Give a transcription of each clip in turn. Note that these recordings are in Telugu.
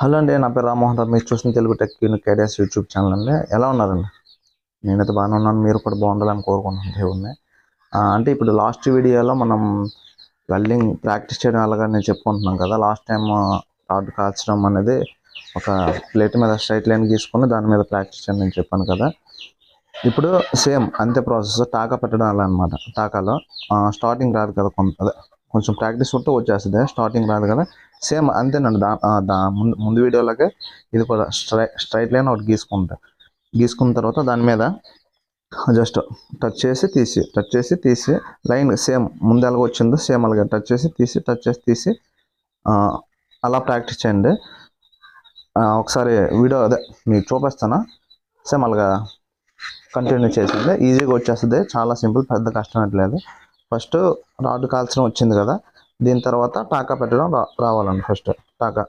హలో అండి నా పేరు రామ్మోహన్ రావు. మీరు చూసిన Telugu tech unique YouTube channel అండి. ఎలా ఉన్నారండి? నేనైతే బాగానే ఉన్నాను. మీరు కూడా బాగుండాలని కోరుకుంటున్నాను దేవుణ్ణి. అంటే ఇప్పుడు లాస్ట్ వీడియోలో మనం వెల్డింగ్ ప్రాక్టీస్ చేయడం అలాగా నేను చెప్పుకుంటున్నాం కదా. లాస్ట్ టైం రాడ్ కాల్చడం అనేది ఒక ప్లేట్ మీద స్ట్రైట్ లైన్ గీసుకొని దాని మీద ప్రాక్టీస్ చేయడం నేను చెప్పాను కదా. ఇప్పుడు సేమ్ అంతే ప్రాసెస్ టాకా పెట్టడం అలా అనమాట టాకాలో స్టార్టింగ్ రాదు కదా కొంత. అదే కొంచెం ప్రాక్టీస్ ఉంటే వచ్చేస్తుంది. స్టార్టింగ్ రాదు కదా. సేమ్ అంతేనండి దా దా ముందు ముందు వీడియోలాగే ఇది కూడా స్ట్రై స్ట్రైట్ లైన్ ఒకటి గీసుకుంటా. గీసుకున్న తర్వాత దాని మీద జస్ట్ టచ్ చేసి తీసి టచ్ చేసి తీసి లైన్ సేమ్ ముందు ఎలాగ వచ్చిందో సేమ్ అలాగే టచ్ చేసి తీసి టచ్ చేసి తీసి అలా ప్రాక్టీస్ చేయండి. ఒకసారి వీడియో అదే మీకు చూపిస్తాను? సేమ్ అలాగా కంటిన్యూ చేసింది ఈజీగా వచ్చేస్తుంది. చాలా సింపుల్ పెద్ద కష్టం లేదు. ఫస్ట్ రాడ్ కాల్చడం వచ్చింది కదా దీని తర్వాత టాకా పెట్టడం రా రావాలండి ఫస్ట్ టాకా.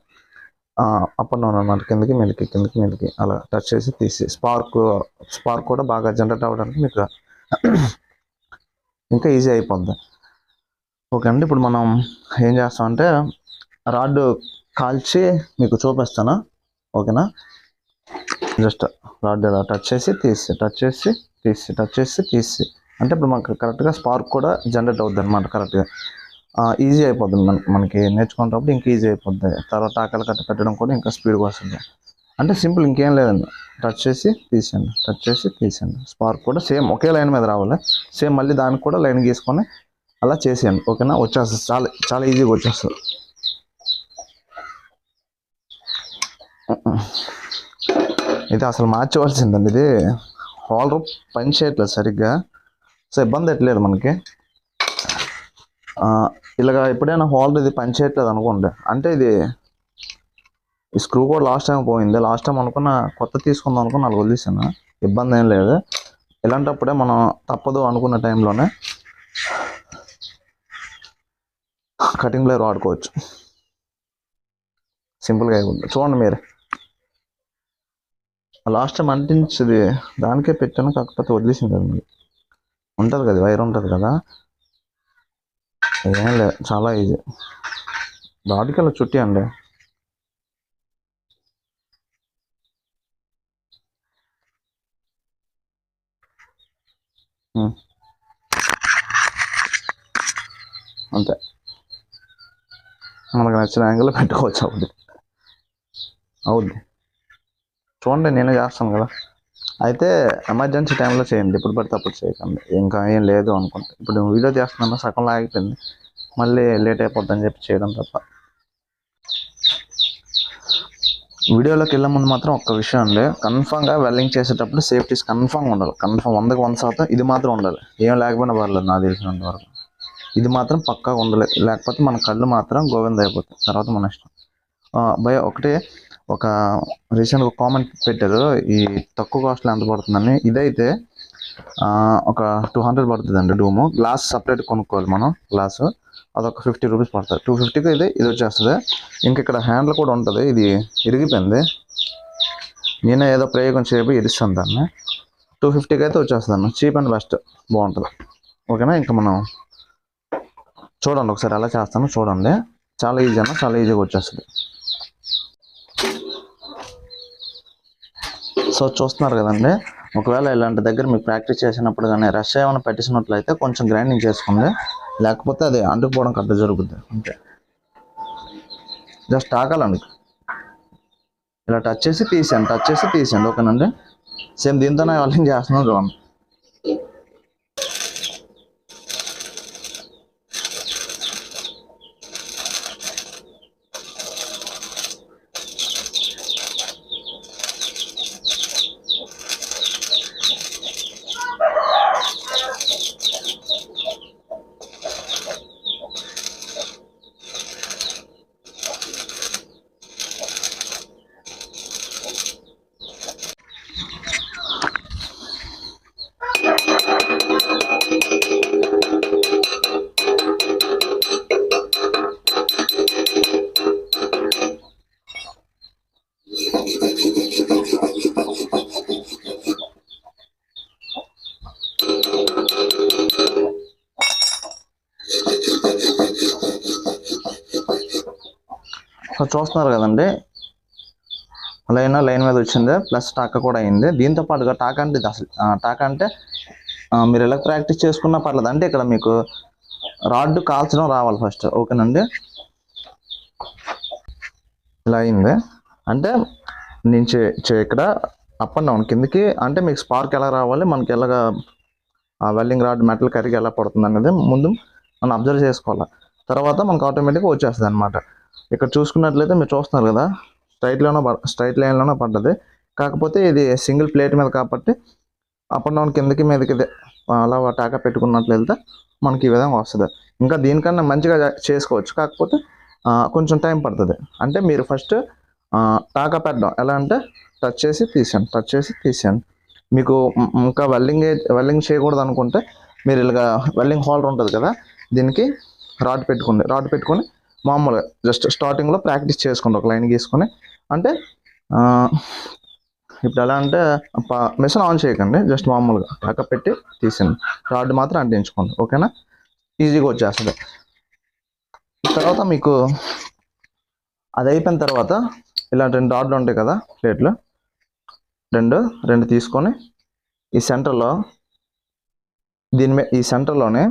అప్ అండ్ డౌన్ అనమాట కిందకి మీదకి కిందకి మీదకి అలా టచ్ చేసి తీసి స్పార్క్ స్పార్క్ కూడా బాగా జనరేట్ అవ్వడానికి మీకు ఇంకా ఈజీ అయిపోద్ది. ఓకే అండి ఇప్పుడు మనం ఏం చేస్తామంటే రాడ్ కాల్చి మీకు చూపిస్తాను. ఓకేనా జస్ట్ రాడ్ ఇలా టచ్ చేసి తీసి టచ్ చేసి తీసి టచ్ చేసి తీసి. అంటే ఇప్పుడు మనకు కరెక్ట్గా స్పార్క్ కూడా జనరేట్ అవుద్ది అనమాట కరెక్ట్గా ఈజీ అయిపోతుంది మన మనకి నేర్చుకునేటప్పుడు ఇంకా ఈజీ అయిపోద్ది. తర్వాత ఆకలి కట్ట పెట్టడం కూడా ఇంకా స్పీడ్గా వస్తుంది. అంటే సింపుల్ ఇంకేం లేదండి. టచ్ చేసి తీసేయండి. టచ్ చేసి తీసేయండి. స్పార్క్ కూడా సేమ్ ఒకే లైన్ మీద రావాలి. సేమ్ మళ్ళీ దానికి కూడా లైన్ గీసుకొని అలా చేసేయండి. ఓకేనా వచ్చేస్తుంది. చాలా చాలా ఈజీగా వచ్చేస్తుంది. ఇది అసలు మార్చవలసిందండి. ఇది హోల్డర్ పని చేయట్లేదు సరిగ్గా. సో ఇబ్బంది ఎట్లేదు మనకి. ఇలాగా ఎప్పుడైనా హోల్డర్ ఇది పని చేయట్లేదు అనుకోండి. అంటే ఇది ఈ స్క్రూ కూడా లాస్ట్ టైం పోయింది. లాస్ట్ టైం అనుకున్న కొత్త తీసుకుందాం అనుకున్న నాలుగు వదిలేసాను ఇబ్బంది ఏం లేదు. ఇలాంటప్పుడే మనం తప్పదు అనుకున్న టైంలోనే కటింగ్ ప్లేయర్ వాడుకోవచ్చు. సింపుల్గా అయిపోతుంది చూడండి మీరు. లాస్ట్ టైం అంటించింది దానికే పెట్టాను కాకపోతే వదిలేసింది అది. ఉంటుంది కదా వైర్ ఉంటుంది కదా. ఏం లేదు చాలా ఈజీ బాడీకల్లా చుట్టి అండి. అంతే. మనకు నచ్చిన యాంగిల్లో పెట్టుకోవచ్చు అవుద్ది అవుద్ది. చూడండి నేనే చేస్తాను కదా. అయితే ఎమర్జెన్సీ టైంలో చేయండి. ఇప్పుడు పడితే అప్పుడు చేయకండి. ఇంకా ఏం లేదు అనుకుంటే. ఇప్పుడు వీడియో చేస్తున్నాను సగంలో ఆగిపోయింది. మళ్ళీ లేట్ అయిపోద్దని చెప్పి చేయడం తప్ప. వీడియోలోకి వెళ్ళే ముందు మాత్రం ఒక్క విషయం అండి. కన్ఫామ్గా వెల్డింగ్ చేసేటప్పుడు సేఫ్టీస్ కన్ఫామ్గా ఉండాలి. కన్ఫామ్ వందకు వంద శాతం ఇది మాత్రం ఉండాలి. ఏం లేకపోయినా పర్లేదు నాకు తెలిసినంత వరకు. ఇది మాత్రం పక్కాగా ఉండలేదు లేకపోతే మన కళ్ళు మాత్రం గోవింద అయిపోతాయి. తర్వాత మన ఇష్టం. భయ ఒకటే ఒక రీసెంట్ ఒక కామెంట్ పెట్టారు ఈ తక్కువ కాస్ట్లో ఎంత పడుతుందని. ఇదైతే ఒక టూ హండ్రెడ్ పడుతుందండి డూము గ్లాస్ సపరేట్ కొనుక్కోవాలి మనం గ్లాసు. అదొక ఫిఫ్టీ రూపీస్ పడుతుంది టూ ఫిఫ్టీకి ఇది ఇది వచ్చేస్తుంది. ఇంక ఇక్కడ హ్యాండిల్ కూడా ఉంటుంది ఇది ఇరిగిపోయింది. నేనే ఏదో ప్రయోగం చేయబోయి ఇరుస్తాను దాన్ని. టూ ఫిఫ్టీకి అయితే వచ్చేస్తుంది చీప్ అండ్ బెస్ట్ బాగుంటుంది. ఓకేనా? ఇంకా మనం చూడండి ఒకసారి ఎలా చేస్తాను చూడండి. చాలా ఈజీ అన్న చాలా ఈజీగా వచ్చేస్తుంది. సో చూస్తున్నారు కదండి. ఒకవేళ ఇలాంటి దగ్గర మీకు ప్రాక్టీస్ చేసినప్పుడు కానీ రష్ ఏమైనా పెట్టేసినట్లయితే కొంచెం గ్రైండింగ్ చేసుకోండి. లేకపోతే అది అంటుకుపోవడం కట్ట జరుగుతుంది అంతే. జస్ట్ ఆకాలండి ఇలా టచ్ చేసి తీసేయండి టచ్ చేసి తీసేయండి. ఓకేనండి? సేమ్ దీంతోనే వాళ్ళని చేస్తున్నాం చూడండి. సో చూస్తున్నారు కదండి? లైన్ లైన్ మీద వచ్చింది ప్లస్ టాకా కూడా అయింది. దీంతో పాటుగా టాకా అంటే ఇది అసలు టాక్ అంటే మీరు ఎలా ప్రాక్టీస్ చేసుకున్నా పర్లేదు. అంటే ఇక్కడ మీకు రాడ్ కాల్చడం రావాలి ఫస్ట్ ఓకేనండి? ఇలా అయింది. అంటే నేను చే- చే- ఇక్కడ అప్ అండ్ డౌన్ కిందకి అంటే మీకు స్పార్క్ ఎలా రావాలి మనకి ఎలాగా ఆ వెల్డింగ్ రాడ్ మెటల్ కరిగి ఎలా పడుతుంది అనేది ముందు మనం అబ్జర్వ్ చేసుకోవాలి. తర్వాత మనకు ఆటోమేటిక్గా వచ్చేస్తుంది అనమాట ఇక్కడ చూసుకున్నట్లయితే మీరు చూస్తున్నారు కదా స్ట్రైట్లోనే స్ట్రైట్ లైన్లోనే పడ్డది. కాకపోతే ఇది సింగిల్ ప్లేట్ మీద కాబట్టి అప్ అండ్ డౌన్ కిందకి మీదకి అలా టాకా పెట్టుకున్నట్లు వెళ్తే మనకి ఈ విధంగా వస్తుంది. ఇంకా దీనికన్నా మంచిగా చేసుకోవచ్చు. కాకపోతే కొంచెం టైం పడుతుంది. అంటే మీరు ఫస్ట్ టాకా పెట్టడం. ఎలా అంటే టచ్ చేసి తీసాను టచ్ చేసి తీసాను మీకు ఇంకా వెల్డింగ్ వెల్డింగ్ చేయకూడదు అనుకుంటే మీరు ఇలాగా వెల్డింగ్ హోల్డర్ ఉంటుంది కదా దీనికి రాడ్ పెట్టుకోండి. రాడ్ పెట్టుకొని మామూలుగా జస్ట్ స్టార్టింగ్లో ప్రాక్టీస్ చేసుకోండి ఒక లైన్ గీసుకొని. అంటే ఇప్పుడు ఎలా అంటే మిషన్ ఆన్ చేయకండి జస్ట్ మామూలుగా టాకా పెట్టి తీసింది. రాడ్ మాత్రం అంటించుకోండి ఓకేనా? ఈజీగా వచ్చేస్తుంది. తర్వాత మీకు అది అయిపోయిన తర్వాత ఇలా రెండు రాడ్లు ఉంటాయి కదా ప్లేట్లు. రెండు రెండు తీసుకొని ఈ సెంటర్లో దీని మీద ఈ సెంటర్లోనే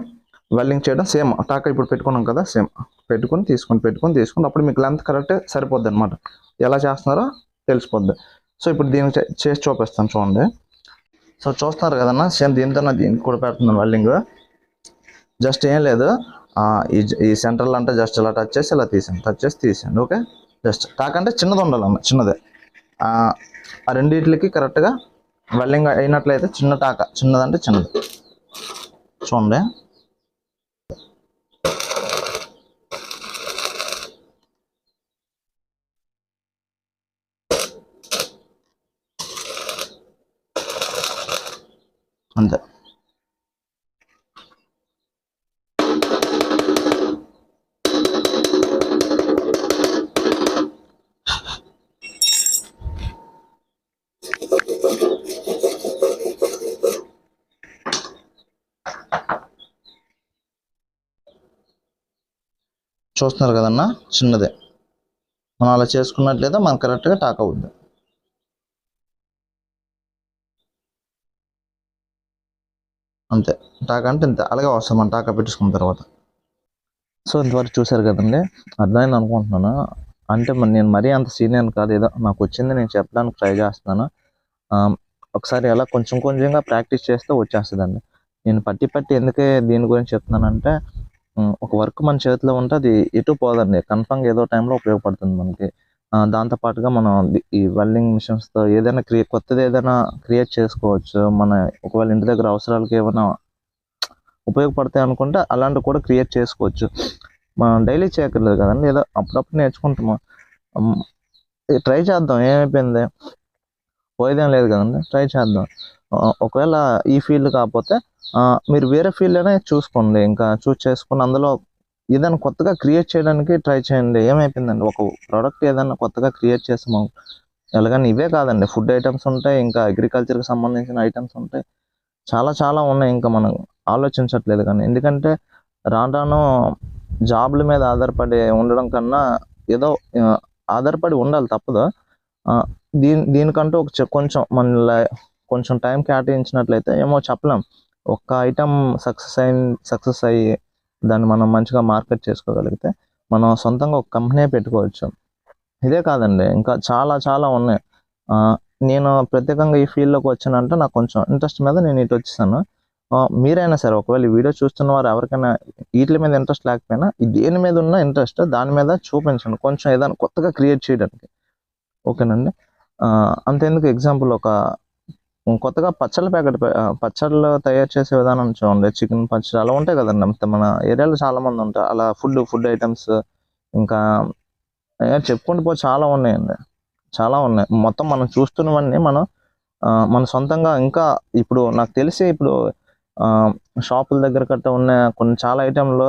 వెల్డింగ్ చేయడం సేమ్ టాక ఇప్పుడు పెట్టుకున్నాం కదా సేమ్. పెట్టుకొని తీసుకొని పెట్టుకొని తీసుకుని అప్పుడు మీకు లెంత్ కరెక్ట్ సరిపోద్ది అనమాట ఎలా చేస్తున్నారో తెలిసిపోద్ది. సో ఇప్పుడు దీనికి చేసి చూపిస్తాను చూడండి. సో చూస్తున్నారు కదన్నా సేమ్ దీనితో దీనికి కూడా పెడుతున్నాను వెల్డింగ్ జస్ట్ ఏం లేదు. ఈ ఈ సెంటర్లో అంటే జస్ట్ ఇలా టచ్ చేసి ఇలా తీసాను టచ్ చేసి తీసాను ఓకే జస్ట్ కాకంటే చిన్నది ఉండాలన్న చిన్నదే. ఆ రెండింటికి రెండిట్లకి కరెక్ట్గా వెల్డింగ్ అయినట్లయితే చిన్న టాక చిన్నదంటే చిన్నది. చూడండి. చూస్తున్నారు కదన్నా? చిన్నదే. మనం అలా చేసుకున్నట్లయితే మనం కరెక్ట్గా టాక్ అవుద్ది. అంతే. టాక్ అంటే ఇంతే. అలాగే వస్తాం. మనం టాకా పెట్టేసుకున్న తర్వాత. సో ఇంతవరకు చూశారు కదండి. అర్థమైంది అనుకుంటున్నాను? అంటే మరి నేను మరీ అంత సీనియర్ కాదు. ఏదో నాకు వచ్చింది నేను చెప్పడానికి ట్రై చేస్తున్నాను. ఒకసారి అలా కొంచెం కొంచెంగా ప్రాక్టీస్ చేస్తే వచ్చేస్తుందండి. నేను పట్టి పట్టి ఎందుకే దీని గురించి చెప్తున్నానంటే ఒక వర్క్ మన చేతిలో ఉంటే అది ఎటు పోదండి. కన్ఫామ్గా ఏదో టైంలో ఉపయోగపడుతుంది మనకి. దాంతోపాటుగా దాంతో పాటుగా మనం ఈ వెల్డింగ్ మిషన్స్తో ఏదైనా క్రియే కొత్తది ఏదైనా క్రియేట్ చేసుకోవచ్చు. మన ఒకవేళ ఇంటి దగ్గర అవసరాలకి ఏమైనా ఉపయోగపడతాయి అనుకుంటే అలాంటివి కూడా క్రియేట్ చేసుకోవచ్చు. మనం డైలీ చేయక్కర్లేదు కదండి. ఏదో అప్పుడప్పుడు నేర్చుకుంటాము. ట్రై చేద్దాం. ఏమైపోయింది? పోయేదేం లేదు కదండి. ట్రై చేద్దాం. ఒకవేళ ఈ ఫీల్డ్ కాకపోతే మీరు వేరే ఫీల్డ్ అయినా చూసుకోండి. ఇంకా చూస్ చేసుకుని అందులో ఏదైనా కొత్తగా క్రియేట్ చేయడానికి ట్రై చేయండి. ఏమైపోయిందండి? ఒక ప్రోడక్ట్ ఏదైనా కొత్తగా క్రియేట్ చేసాము. ఎలాగని ఇవే కాదండి. ఫుడ్ ఐటమ్స్ ఉంటాయి ఇంకా అగ్రికల్చర్కి సంబంధించిన ఐటమ్స్ ఉంటాయి. చాలా చాలా ఉన్నాయి. ఇంకా మనం ఆలోచించట్లేదు కానీ. ఎందుకంటే రాను రాను జాబ్ల మీద ఆధారపడి ఉండడం కన్నా ఏదో ఆధారపడి ఉండాలి తప్పదు. దీని దీనికంటూ ఒక కొంచెం మన కొంచెం టైం కేటాయించినట్లయితే ఏమో చెప్పలేం. ఒక్క ఐటమ్ సక్సెస్ అయిన సక్సెస్ అయ్యి దాన్ని మనం మంచిగా మార్కెట్ చేసుకోగలిగితే మనం సొంతంగా ఒక కంపెనీ పెట్టుకోవచ్చు. ఇదే కాదండి ఇంకా చాలా చాలా ఉన్నాయి. నేను ప్రత్యేకంగా ఈ ఫీల్డ్లోకి వచ్చానంటే నాకు కొంచెం ఇంట్రెస్ట్ మీద నేను ఇటు వచ్చేసాను. మీరైనా సరే ఒకవేళ ఈ వీడియో చూస్తున్న వారు ఎవరికైనా వీటి మీద ఇంట్రెస్ట్ లేకపోయినా దేని మీద ఉన్న ఇంట్రెస్ట్ దాని మీద చూపించండి. కొంచెం ఏదైనా కొత్తగా క్రియేట్ చేయడానికి. ఓకేనండి? అంతేందుకు? ఎగ్జాంపుల్ ఒక కొత్తగా పచ్చళ్ళ ప్యాకెట్ పచ్చళ్ళు తయారు చేసే విధానం చూడండి. చికెన్ పచ్చడి అలా ఉంటాయి కదండి. మన ఏరియాలో చాలా మంది ఉంటారు. అలా ఫుడ్ ఫుడ్ ఐటమ్స్ ఇంకా చెప్పుకుంటూ పో చాలా ఉన్నాయండి. చాలా ఉన్నాయి. మొత్తం మనం చూస్తున్నవన్నీ మనం మన సొంతంగా ఇంకా ఇప్పుడు నాకు తెలిసి ఇప్పుడు షాపుల దగ్గర కట్ట ఉన్న కొన్ని చాలా ఐటెంలు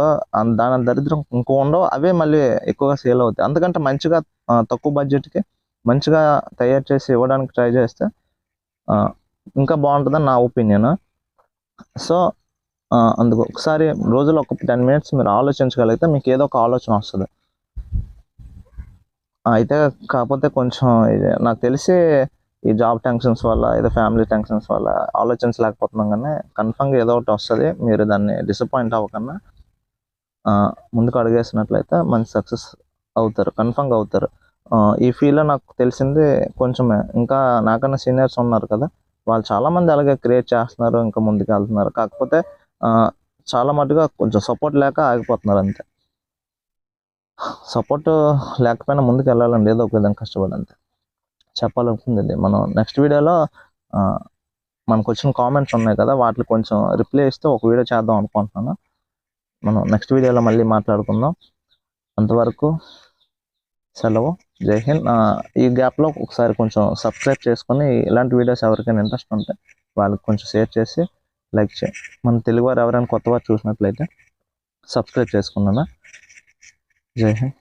దాని దరిద్రం ఇంకో ఉండవు. అవే మళ్ళీ ఎక్కువగా సేల్ అవుతాయి. అందుకంటే మంచిగా తక్కువ బడ్జెట్కి మంచిగా తయారు చేసి ఇవ్వడానికి ట్రై చేస్తే ఇంకా బాగుంటుందని నా ఒపీనియన్. సో అందుకు ఒకసారి రోజులో ఒక టెన్ మినిట్స్ మీరు ఆలోచించగలిగితే మీకు ఏదో ఒక ఆలోచన వస్తుంది. అయితే కాకపోతే కొంచెం ఇది నాకు తెలిసి ఈ జాబ్ టెన్షన్స్ వల్ల ఏదో ఫ్యామిలీ టెన్షన్స్ వల్ల ఆలోచించలేకపోతున్నాం కానీ కన్ఫామ్గా ఏదో ఒకటి వస్తుంది. మీరు దాన్ని డిసప్పాయింట్ అవ్వకుండా ముందుకు అడుగేసినట్లయితే మంచి సక్సెస్ అవుతారు కన్ఫామ్గా అవుతారు. ఈ ఫీల్డ్లో నాకు తెలిసింది కొంచెమే. ఇంకా నాకన్నా సీనియర్స్ ఉన్నారు కదా వాళ్ళు చాలామంది అలాగే క్రియేట్ చేస్తున్నారు ఇంకా ముందుకు వెళ్తున్నారు. కాకపోతే చాలా మటుగా కొంచెం సపోర్ట్ లేక ఆగిపోతున్నారు అంతే. సపోర్ట్ లేకపోయినా ముందుకు వెళ్ళాలండి ఏదో ఒక విధంగా కష్టపడి అంతే. చెప్పాలనుకుంది మనం నెక్స్ట్ వీడియోలో మనకు వచ్చిన కామెంట్స్ ఉన్నాయి కదా వాటికి కొంచెం రిప్లై ఇస్తే ఒక వీడియో చేద్దాం అనుకుంటున్నాను. మనం నెక్స్ట్ వీడియోలో మళ్ళీ మాట్లాడుకుందాం. అంతవరకు సెలవు. జై హింద్. ఈ గ్యాప్లో ఒకసారి కొంచెం సబ్స్క్రైబ్ చేసుకొని ఇలాంటి వీడియోస్ ఎవరికైనా ఇంట్రెస్ట్ ఉంటే వాళ్ళకి కొంచెం షేర్ చేసి లైక్ చేయి. మన తెలుగు వారు ఎవరైనా కొత్త వారు చూసినట్లయితే సబ్స్క్రైబ్ చేసుకున్నానా జై హింద్.